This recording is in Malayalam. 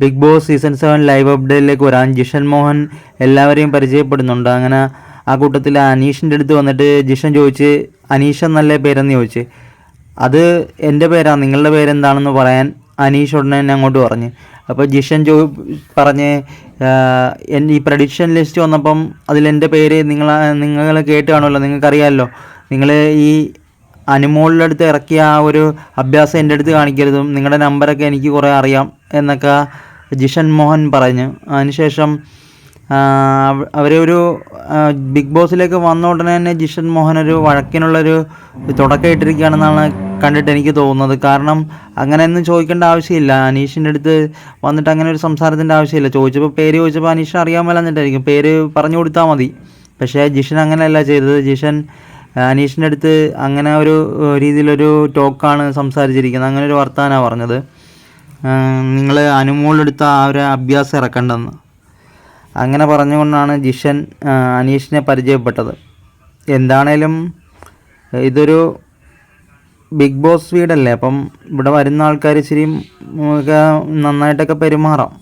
Big boss season seven live അപ്ഡേറ്റിലേക്ക് വരാൻ ജിഷൻ മോഹൻ എല്ലാവരെയും പരിചയപ്പെടുന്നുണ്ട്. അങ്ങനെ ആ കൂട്ടത്തിൽ അനീഷിന്റെ അടുത്ത് വന്നിട്ട് ജിഷൻ ചോദിച്ച് അനീഷ് എന്നല്ലേ പേരെന്ന് ചോദിച്ച്. അത് എന്റെ പേരാണ് നിങ്ങളുടെ പേരെന്താണെന്ന് പറയാൻ അനീഷ് ഉടനെ തന്നെ അങ്ങോട്ട് പറഞ്ഞ്. അപ്പോൾ ജിഷൻ ചോ പറഞ്ഞ് ഈ പ്രഡിക്ഷൻ ലിസ്റ്റ് വന്നപ്പം അതിലെന്റെ പേര് നിങ്ങൾ നിങ്ങൾ കേട്ട് കാണുമല്ലോ നിങ്ങൾക്കറിയാമല്ലോ. നിങ്ങൾ ഈ അനുമോളിന്റെ അടുത്ത് ഇറക്കിയ ആ ഒരു അഭ്യാസം എന്റെ അടുത്ത് കാണിക്കരുതും. നിങ്ങളുടെ നമ്പറൊക്കെ എനിക്ക് കുറേ അറിയാം എന്നൊക്കെ ജിഷൻ മോഹൻ പറഞ്ഞു. അതിനുശേഷം അവരൊരു ബിഗ് ബോസിലേക്ക് വന്ന ഉടനെ തന്നെ ജിഷൻ മോഹൻ ഒരു വഴക്കിനുള്ളൊരു തുടക്കം ഇട്ടിരിക്കുകയാണെന്നാണ് കണ്ടിട്ട് എനിക്ക് തോന്നുന്നത്. കാരണം അങ്ങനെയൊന്നും ചോദിക്കേണ്ട ആവശ്യമില്ല. അനീഷിന്റെ അടുത്ത് വന്നിട്ട് അങ്ങനെ ഒരു സംസാരത്തിന്റെ ആവശ്യമില്ല. ചോദിച്ചപ്പോൾ പേര് ചോദിച്ചപ്പോൾ അനീഷ് അറിയാൻ മേലെന്നിട്ടായിരിക്കും പേര് പറഞ്ഞു കൊടുത്താൽ മതി. പക്ഷേ ജിഷൻ അങ്ങനെയല്ല ചെയ്തത്. ജിഷൻ അനീഷിന്റെ അടുത്ത് അങ്ങനെ ഒരു രീതിയിലൊരു ടോക്കാണ് സംസാരിച്ചിരിക്കുന്നത്. അങ്ങനെ ഒരു വർത്തമാനമാണ് പറഞ്ഞത്. നിങ്ങൾ അനുമോളെടുത്ത ആ ഒരു അഭ്യാസം ഇറക്കണ്ടെന്ന്. അങ്ങനെ പറഞ്ഞുകൊണ്ടാണ് ജിഷൻ അനീഷിനെ പരിചയപ്പെട്ടത്. എന്താണേലും ഇതൊരു ബിഗ് ബോസ് വീടല്ലേ അപ്പം ഇവിടെ വരുന്ന ആൾക്കാർ ഇച്ചിരി നന്നായിട്ടൊക്കെ പെരുമാറാം.